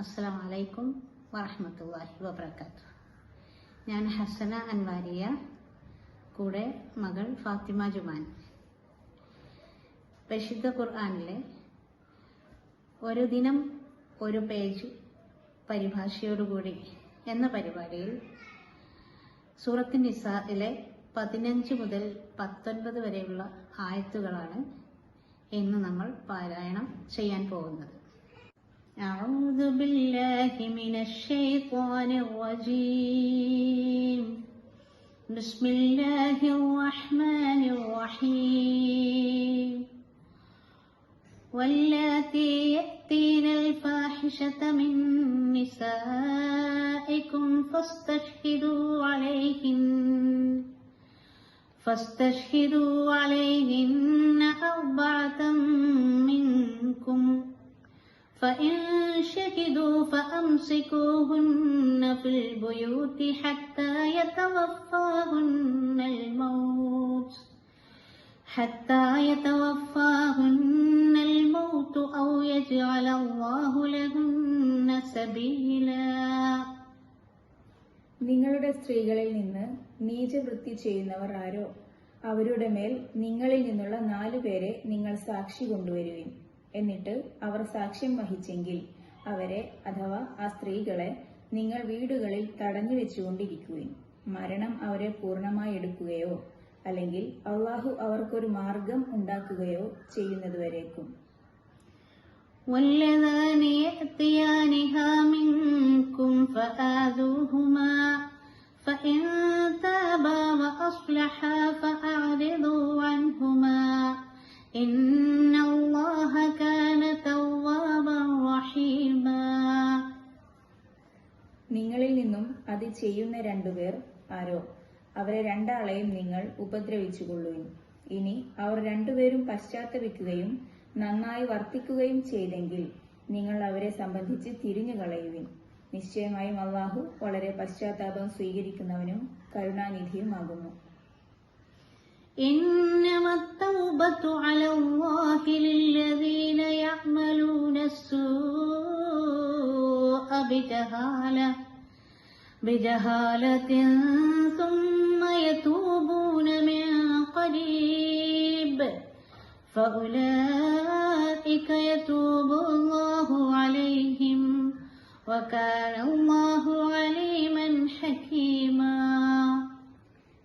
അസ്സലാം വലൈക്കും വറഹമത്തല്ലാഹി വബർക്കാത്തു ഞാൻ ഹസന അൻവാരിയ കൂടെ മകൾ ഫാത്തിമ ജുമാൻ പരിശുദ്ധ ഖുർആാനിലെ ഒരു ദിനം ഒരു പേജ് പരിഭാഷയോടുകൂടി എന്ന പരിപാടിയിൽ സൂറത്ത് നിസായിലെ പതിനഞ്ച് മുതൽ പത്തൊൻപത് വരെയുള്ള ആയത്തുകളാണ് ഇന്ന് നമ്മൾ പാരായണം ചെയ്യാൻ പോകുന്നത് أعوذ بالله من الشيطان الرجيم. بسم الله الرحمن الرحيم. واللاتي يأتين الفاحشة من نسائكم فاستشهدوا عليهن فاستشهدوا عليهن أربعة فإن شهدوا فأمسكوهن في البيوت حتى يتوفاهن الموت حتى يتوفاهن الموت أو يجعل الله لهن سبيلا നിങ്ങളുടെ സ്ത്രീകളിൽ നിന്ന് നീചവൃത്തി ചെയ്യുന്നവർ ആരോ അവരുടെ മേൽ നിങ്ങളിൽ നിന്നുള്ള നാലു പേരെ നിങ്ങൾ സാക്ഷി കൊണ്ടുവരുവിൻ എന്നിട്ട് അവർ സാക്ഷ്യം വഹിച്ചെങ്കിൽ അവരെ അഥവാ ആ സ്ത്രീകളെ നിങ്ങൾ വീടുകളിൽ തടഞ്ഞു വെച്ചുകൊണ്ടിരിക്കുവിൻ മരണം അവരെ പൂർണ്ണമായി എടുക്കുകയോ അല്ലെങ്കിൽ അള്ളാഹു അവർക്കൊരു മാർഗം ഉണ്ടാക്കുകയോ ചെയ്യുന്നതുവരേക്കും واللذان يأتيانها منكم فآذوهما فإن تابا وأصلحا فأعرضوا ചെയ്യുന്ന രണ്ടുപേർ ആരോ അവരെ രണ്ടാളെയും നിങ്ങൾ ഉപദ്രവിച്ചുകൊള്ളുവിൻ ഇനി അവർ രണ്ടുപേരും പശ്ചാത്തപിക്കുകയും നന്നായി വർത്തിക്കുകയും ചെയ്തെങ്കിൽ നിങ്ങൾ അവരെ സംബന്ധിച്ച് തിരിഞ്ഞു കളയുവിൻ നിശ്ചയമായും അള്ളാഹു വളരെ പശ്ചാത്താപം സ്വീകരിക്കുന്നവനും കരുണാനിധിയുമാകുന്നു إنما التوبة على الله للذين يعملون السوء بجهالة بجهالة ثم يتوبون من قريب فأولئك يتوب الله عليهم وكان الله عليما حكيما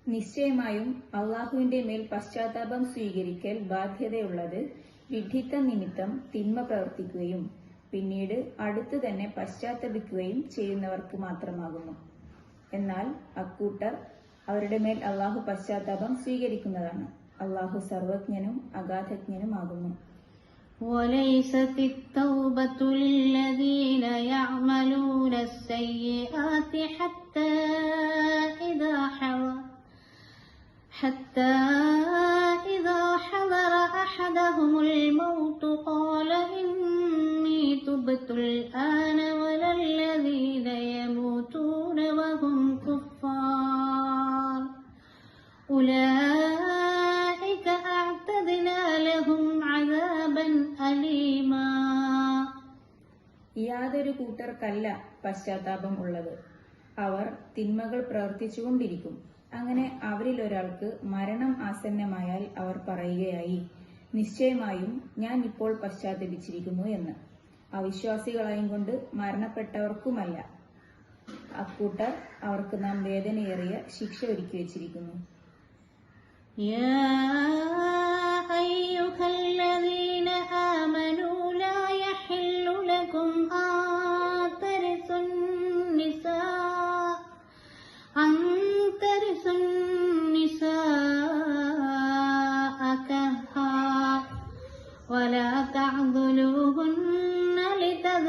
നിശ്ചയമായും അള്ളാഹുവിന്റെ മേൽ പശ്ചാത്താപം സ്വീകരിക്കൽ ബാധ്യതയുള്ളത് വിഡ്ഢിത്തം നിമിത്തം തിന്മ പ്രവർത്തിക്കുകയും പിന്നീട് അടുത്തു തന്നെ പശ്ചാത്തപിക്കുകയും ചെയ്യുന്നവർക്ക് മാത്രമാകുന്നു എന്നാൽ അക്കൂട്ടർ അവരുടെ മേൽ അള്ളാഹു പശ്ചാത്താപം സ്വീകരിക്കുന്നതാണ് അള്ളാഹു സർവജ്ഞനും അഗാധജ്ഞനുമാകുന്നു وليست التوبة للذين يعملون السيئات حتى إذا حضر حتى إذا حضر أحدهم الموت قال إني تبت الآن ولا الذين يموتون وهم كفار أولئك أعتدنا لهم عذابا أليما യാതൊരു കൂട്ടർക്കല്ല പശ്ചാത്താപം ഉള്ളത് അവർ തിന്മകൾ പ്രവർത്തിച്ചുകൊണ്ടിരിക്കും അങ്ങനെ അവരിൽ ഒരാൾക്ക് മരണം ആസന്നമായാൽ അവർ പറയുകയായി നിശ്ചയമായും ഞാൻ ഇപ്പോൾ പശ്ചാത്തപിച്ചിരിക്കുന്നു എന്ന് അവിശ്വാസികളായും കൊണ്ട് മരണപ്പെട്ടവർക്കുമല്ല. അക്കൂട്ടർ അവർക്ക് നാം വേദനയേറിയ ശിക്ഷ ഒരുക്കി വച്ചിരിക്കുന്നു.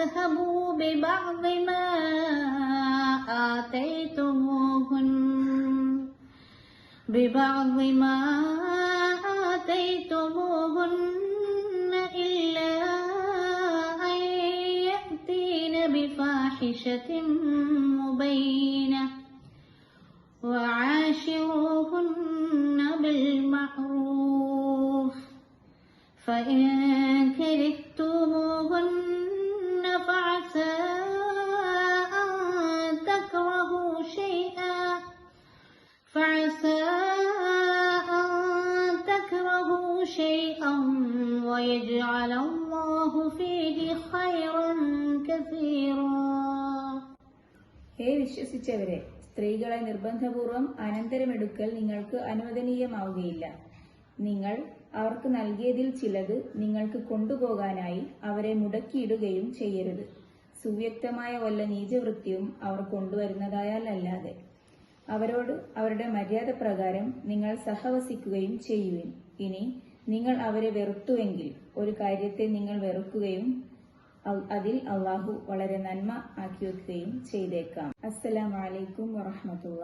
لتذهبوا ببعض ما آتيتموهن ببعض ما آتيتموهن إلا أن يأتين بفاحشة مبينة وعاشروهن بالمعروف فإن ഹേ വിശ്വസിച്ചവരെ സ്ത്രീകളെ നിർബന്ധപൂർവം അനന്തരമെടുക്കൽ നിങ്ങൾക്ക് അനുവദനീയമാവുകയില്ല. നിങ്ങൾ അവർക്ക് നൽകിയതിൽ ചിലത് നിങ്ങൾക്ക് കൊണ്ടുപോകാനായി അവരെ മുടക്കിയിടുകയും ചെയ്യരുത്. സുവ്യക്തമായ വല്ല നീചവൃത്തിയും അവർ കൊണ്ടുവരുന്നതായാൽ അല്ലാതെ. അവരോട് അവരുടെ മര്യാദ പ്രകാരം നിങ്ങൾ സഹവസിക്കുകയും ചെയ്യുവിൻ. ഇനി നിങ്ങൾ അവരെ വെറുത്തുവെങ്കിൽ ഒരു കാര്യത്തെ നിങ്ങൾ വെറുക്കുകയും അതിൽ അള്ളാഹു വളരെ നന്മ ആക്കി വെക്കുകയും ചെയ്തേക്കാം. അസ്സലാമലൈക്കും വറഹമത്തുള്ള